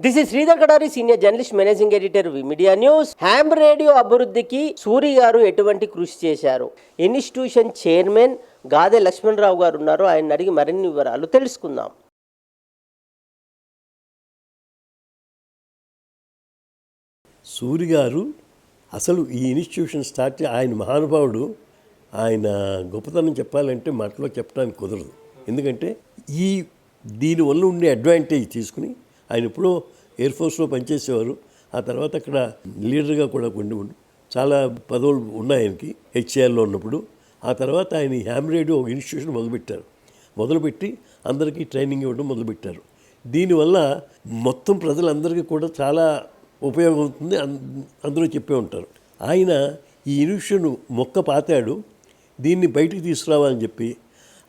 This is Sridhar Kadari senior journalist managing editor media news ham radio అభివృద్ధికి సూరి గారు ఎటువంటి కృషి చేశారు? ఇన్స్టిట్యూషన్ చైర్మన్ గాదె లక్ష్మణరావు గారు ఉన్నారు. ఆయన అడిగి మరిన్ని వివరాలు తెలుసుకుందాం. సూరి గారు అసలు ఈ ఇన్స్టిట్యూషన్ స్టార్ట్ ఆయన మహానుభావుడు. ఆయన గొప్పతనం చెప్పాలంటే మాటలో చెప్పడానికి కుదరదు. ఎందుకంటే ఈ దీనివల్ల ఉండే అడ్వాంటేజ్ తీసుకుని ఆయన ఎప్పుడో ఎయిర్ ఫోర్స్లో పనిచేసేవారు. ఆ తర్వాత అక్కడ లీడర్గా కూడా ఉండి చాలా పదవులు ఉన్నాయి ఆయనకి హెచ్ఏఎల్లో ఉన్నప్పుడు. ఆ తర్వాత ఆయన ఈ హ్యామ్ రేడియో ఒక ఇన్స్టిట్యూషన్ మొదలుపెట్టారు. మొదలుపెట్టి అందరికీ ట్రైనింగ్ ఇవ్వడం మొదలుపెట్టారు. దీనివల్ల మొత్తం ప్రజలందరికీ కూడా చాలా ఉపయోగం అవుతుంది అన్- అందరూ చెప్పే ఉంటారు. ఆయన ఈ ఇన్స్టిట్యూషన్ మొక్క పాతాడు. దీన్ని బయటికి తీసుకురావాలని చెప్పి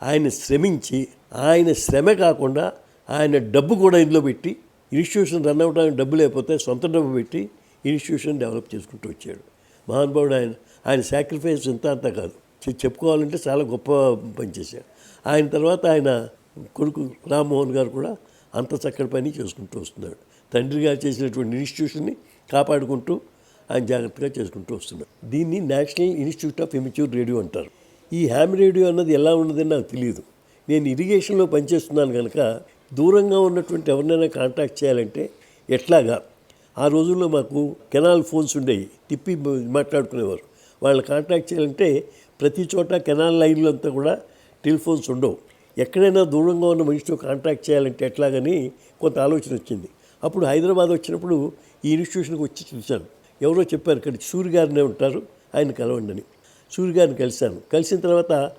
ఆయన శ్రమించి ఆయన శ్రమే కాకుండా ఆయన డబ్బు కూడా ఇందులో పెట్టి ఇన్స్టిట్యూషన్ రన్ అవ్వడానికి డబ్బు లేకపోతే సొంత డబ్బు పెట్టి ఇన్స్టిట్యూషన్ డెవలప్ చేసుకుంటూ వచ్చాడు. మహానుభావుడు ఆయన ఆయన సాక్రిఫైస్ ఇంత అంత కాదు. చెప్పుకోవాలంటే చాలా గొప్ప పనిచేశాడు ఆయన తర్వాత ఆయన కొడుకు రామ్మోహన్ గారు కూడా అంత చక్కటి పని చేసుకుంటూ వస్తున్నాడు. తండ్రి గారు చేసినటువంటి ఇన్స్టిట్యూషన్ని కాపాడుకుంటూ ఆయన జాగ్రత్తగా చేసుకుంటూ వస్తున్నాడు. దీన్ని National Institute of Amateur Radio అంటారు. ఈ హ్యామ్ రేడియో అన్నది ఎలా ఉన్నదని నాకు తెలియదు నేను ఇరిగేషన్లో పనిచేస్తున్నాను కనుక దూరంగా ఉన్నటువంటి ఎవరినైనా కాంటాక్ట్ చేయాలంటే ఎట్లాగా? ఆ రోజుల్లో మాకు కెనాల్ ఫోన్స్ ఉండేవి. తిప్పి మాట్లాడుకునేవారు. వాళ్ళు కాంటాక్ట్ చేయాలంటే ప్రతి చోట కెనాల్ లైన్లో అంతా కూడా టెలిఫోన్స్ ఉండవు. ఎక్కడైనా దూరంగా ఉన్న మనిషితో కాంటాక్ట్ చేయాలంటే ఎట్లాగని కొంత ఆలోచన వచ్చింది. అప్పుడు హైదరాబాద్ వచ్చినప్పుడు ఈ ఇన్స్టిట్యూషన్కి వచ్చి చూశాను. ఎవరో చెప్పారు ఇక్కడ సూర్య గారినే ఉంటారు ఆయన కలవండి అని. సూర్య గారిని కలిశాను. కలిసిన తర్వాత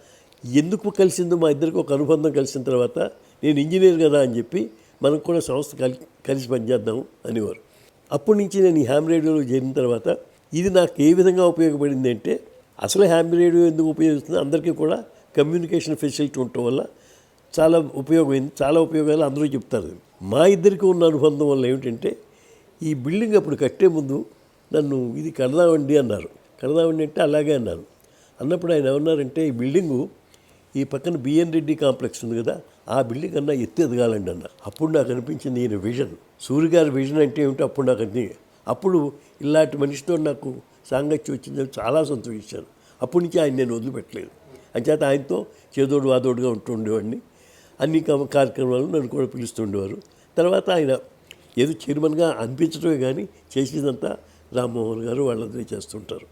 ఎందుకు కలిసిందో మా ఇద్దరికి ఒక అనుబంధం కలిసిన తర్వాత నేను ఇంజనీర్ కదా అని చెప్పి మనకు కూడా సంస్థ కలి కలిసి పనిచేద్దాం అనేవారు. అప్పటి నుంచి నేను ఈ హ్యామ్ రేడియోలో చేరిన తర్వాత ఇది నాకు ఏ విధంగా ఉపయోగపడింది అంటే అసలు హ్యామ్ రేడియో ఎందుకు ఉపయోగిస్తుంది? అందరికీ కూడా కమ్యూనికేషన్ ఫెసిలిటీ ఉండటం వల్ల చాలా ఉపయోగమైంది చాలా ఉపయోగాలు అందరూ చెప్తారు. మా ఇద్దరికి ఉన్న అనుబంధం వల్ల ఏమిటంటే ఈ బిల్డింగ్ అప్పుడు కట్టే ముందు నన్ను ఇది కడదామండి అన్నారు. కడదామండి అంటే అలాగే అన్నాను అన్నప్పుడు ఆయన ఏమన్నారంటే ఈ బిల్డింగు ఈ పక్కన బిఎన్ రెడ్డి కాంప్లెక్స్ ఉంది కదా ఆ బిల్డింగ్ అన్నా ఎత్తి ఎదగాలండి అన్న. అప్పుడు నాకు అనిపించింది ఈయన విజన్. సూర్య గారి విజన్ అంటే ఏమిటో అప్పుడు నాకు అన్ని అప్పుడు ఇలాంటి మనిషితో నాకు సాంగత్యం వచ్చిందని చాలా సంతోషించాను అప్పటి నుంచి ఆయన నేను వదిలిపెట్టలేదు. అంచేత ఆయనతో చేదోడు వాదోడుగా ఉంటుండేవాడిని అన్ని కార్యక్రమాలను కార్యక్రమాలు నన్ను కూడా పిలుస్తుండేవారు తర్వాత ఆయన ఏదో చైర్మన్గా అనిపించడమే కానీ చేసేదంతా రామ్మోహన్ గారు వాళ్ళందరూ చేస్తుంటారు.